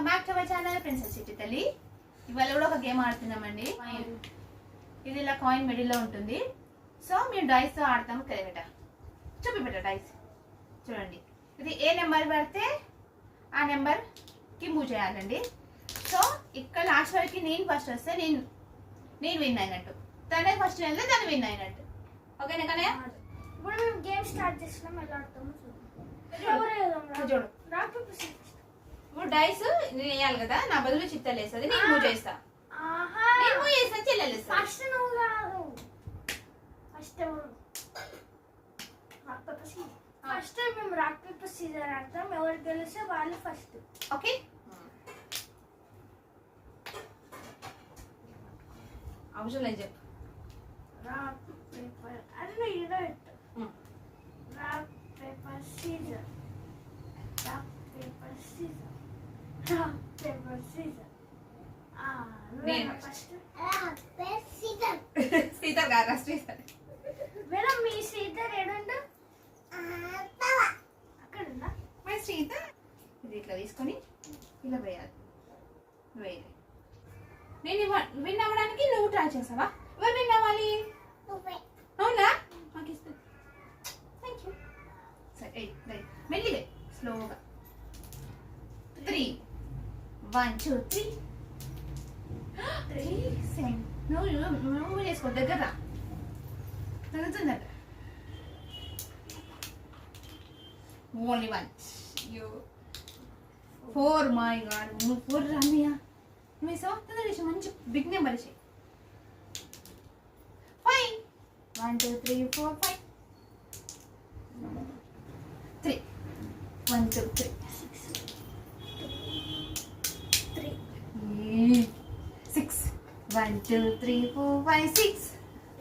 Welcome back to my channel princess city తల్లి ఇవాళ కూడా ఒక గేమ్ ఆడుతున్నామండి. ఇది ఇలా కాయిన్ మిడిల్లో ఉంటుంది. సో మేము డైస్తో ఆడతాం కదా బెట చూపి బెట డైస్ చూడండి. ఇది ఏ నెంబర్ పడితే ఆ నెంబర్కి మూవ్ చేయాలండి. సో ఇక్కడ లాస్ట్ వరకు నేను ఫస్ట్ వస్తే నేను నేను విన్ అయినట్టు. తనే ఫస్ట్ వెళ్తే తను విన్ అయినట్టు. ఓకేనా కానీ ఇప్పుడు మేము గేమ్ స్టార్ట్ చేస్తున్నాం ఎలా ఆడతామో చూడు. సీజర్ ఇప్పుడు డైస్ నేను వేయాలి కదా నా బదులు చిత్తలు వేస్తుంది నేను మూవ్ చేస్తా. ఆహా. నేను మూవ్ చేస్తా చెల్లెలు ఫస్ట్ నువ్వు కాదు. ఫస్ట్ ఫస్ట్ మేము రాక్ పేపర్ సీజర్ ఆడతాం ఎవరు గెలిస్తే వాళ్ళు ఫస్ట్. ఓకే? అవసరం లేదు చెప్పు. రాక్ పేపర్ అది నువ్వు ఈడ పెట్టు Hmm. Rock paper scissor rock paper scissor rock paper scissor నేను. ఫస్ట్ సీత మేడం మీ సీజర్ ఏడుండు? అక్కడ ఉందా మరి సీత ఇది ఇట్లా తీసుకొని ఇలా వేయాలి. వేయాలి. నేను విన్ అవ్వడానికి నువ్వు ట్రై చేసావా? ఎవరు విన్ అవ్వాలి? అవునా? నాకు ఇస్తుంది థ్యాంక్ యూ సరే. మెల్లిగా స్లోగా three one two three three seven నువ్వు నువ్వు చేసుకో దగ్గర రా. తగ్గుతుందట only one you four my god నువ్వు ఫోర్ రానియా నువ్వు వేసావా తొందర మంచి బిగ్ నెంబర్ చేయి five one two three four five three one two three one two three four five six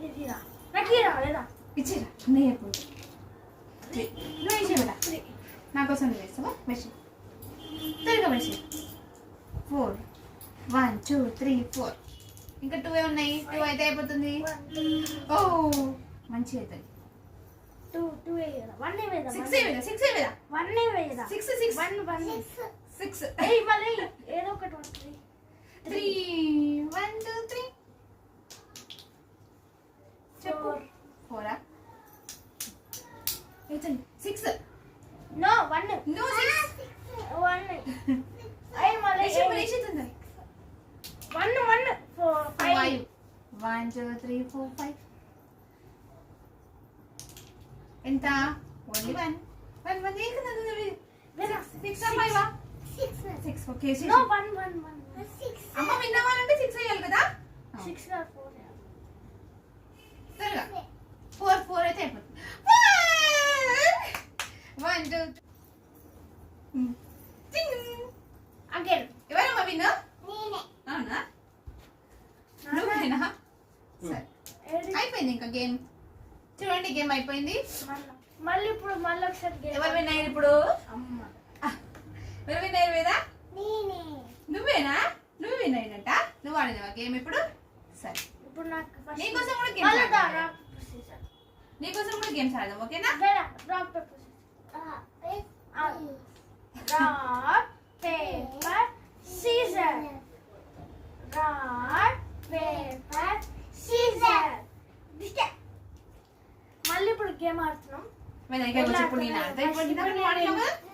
ఇచ్చిరా నేను త్రీ నువ్వు త్రీ నా కోసం నువ్వు వేస్తావా? మెషిన్ త్వరగా machine four one two three four ఇంకా టూ ఏ ఉన్నాయి? టూ అయితే అయిపోతుంది. ఓ మంచి అవుతుంది. టూ టూ వేయదా వన్ వేయదా సిక్స్ ఏ వేదా six six six one one six ఏయ్ మళ్ళీ ఏదో ఒకటి ఉంటుంది. త్రీ వన్ టూ త్రీ చెప్పు four ఫోరా six no one no six one అయ్యి మళ్ళీ వేసేస్తుంది one one four five five one two three four five ఎంత ఓన్లీ వన్ వన్ వన్ ఏం కదా six five six okay no one one one అమ్మ విన్నవాలంటే six వేయాలి కదా? సిక్స్ ఫోర్ త్వరగా ఫోర్ ఫోర్ అయితే అయిపోతుంది. వన్ టూ అగైన్ ఎవరమ్మా విన్న అవునా? నువ్వేనా? సరే. అయిపోయింది ఇంకా గేమ్. చూడండి గేమ్ అయిపోయింది. మళ్ళీ. ఇప్పుడు మళ్ళీ ఒకసారి. ఎవరు విన్ అయ్యారు ఇప్పుడు? అమ్మ. ఎవరు విన్ అయ్యారు వేదా నువ్వేనా నువ్వు విన్ అయినట్ట నువ్వు ఆడినవా గేమ్ ఇప్పుడు సరే ఇప్పుడు నాకు నీకోసం కూడా scissors. నీకోసం కూడా గేమ్స్ ఆడదాం ఓకేనా. Rock, paper, scissors. Rock, paper, scissors. దిష్టే. మళ్ళీ ఇప్పుడు గేమ్ ఆడుతున్నాం ఇప్పుడు నేను ఆడతా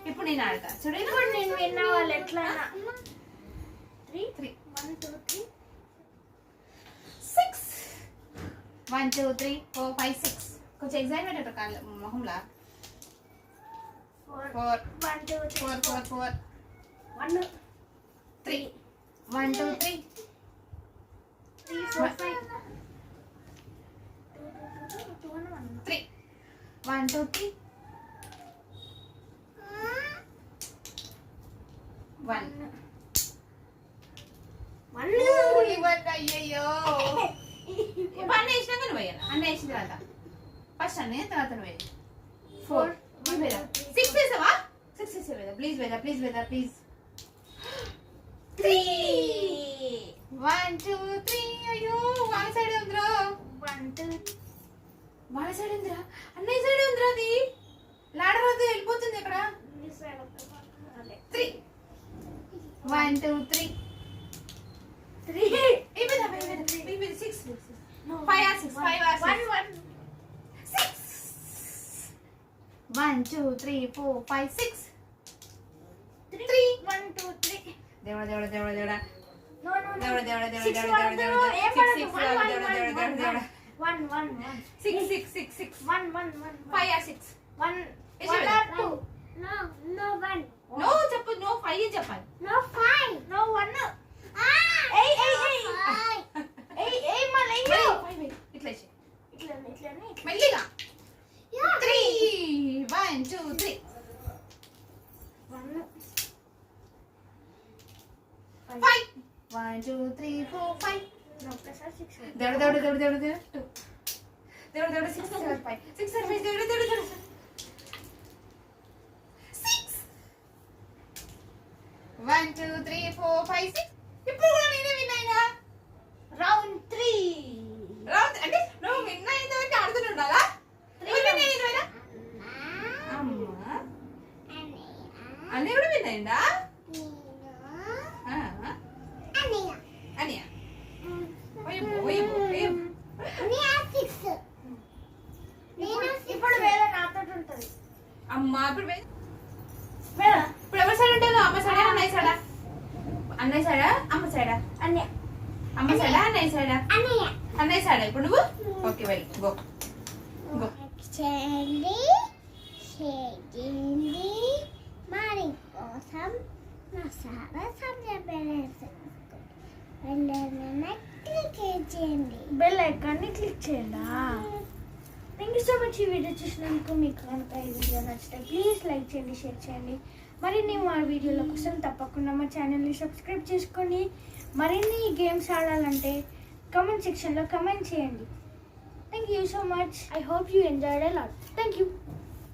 ఇప్పుడు నేను ఆడతా చూడండి నేను విన్న వాళ్ళు ఎట్లయినా three three one two three six one two three four five six కొంచెం ఎగ్జైట్మెంట్ ఉంటుంది కాళ్ళ మొహంలా four four one two three four four four one three one two three three four five two two two one one three one two three one one one అయ్యయ్యో ఇప్పుడు అన్న వేసినాక నువ్వు వేయాలి అన్న వేసిన తర్వాత? ఫస్ట్ అన్న తర్వాత నువ్వు వేయాలి ఫోర్ సిక్స్ వేసావా? సిక్స్ వేసా వేదా ప్లీజ్ వేదా please Veda please three one two three అయ్యో వాళ్ళ సైడ్ ఉందిరా? వన్ టూ వాళ్ళ సైడ్ ఉందిరా? అన్నయ్య సైడ్ ఉందిరా అది? లాడర్ వద్ద వెళ్ళిపోతుంది ఇక్కడ. అదే three one two three six Or six, five or six. One one six one two three four five six three one two three దేవుడ దేవుడ దేవుడ దేవుడ దేవుడ దేవుడ దేవుడ సిక్స్ దేవుడ దేవుడ దేవుడ six six one one one six six six six one one one five or six one? Or two. No చెప్పు నో ఫైవ్ చెప్పాలి. నో వన్ ఇట్లా ఇట్లా మెల్లిగా. Three one two three five one two three four five two six seven six seven six one two three four five six ఇప్పుడు కూడా నేనే win అయినా round three round అంటే నువ్వు విన్ అయిన వరకు ఆడుతూనే ఉండాలా ఎవరు విన్ అయిన ఇదివరకు? అమ్మా అన్నయ్య కూడా విన్ అయిందా ఆ, అన్నయ్య ఓయబ్బో, ఓయబ్బో, ఓయబ్బో. ఇప్పుడు వేరే నాతో ఉంటది అమ్మా ఇప్పుడు వే- వేరే ఇప్పుడు ఎవరి సైడ్ ఉంటారు అమ్మ సైడా అన్నయ్య సైడా అన్నయ్య సైడా? అమ్మ సైడా? అన్నీ అమ్మ సైడా? అన్నయ్య సైడా? అన్నయ్య. సైడా? ఇప్పుడు నువ్వు? Okay well go. గో. చెల్లి చేయింది మరి కోసం మసాలా క్లిక్ చేయండి. బెల్ ఐకాన్ని క్లిక్ చేయండి థ్యాంక్ యూ సో మచ్ ఈ వీడియో చూసినందుకు మీకు కనుక ఈ వీడియో నచ్చితే ప్లీజ్ లైక్ చేయండి షేర్ చేయండి. మరిన్ని మా వీడియోల కోసం తప్పకుండా మా ఛానల్ని సబ్స్క్రైబ్ చేసుకొని మరిన్ని గేమ్స్ ఆడాలంటే కమెంట్ సెక్షన్లో కమెంట్ చేయండి. Thank you so much I hope you enjoyed a lot thank you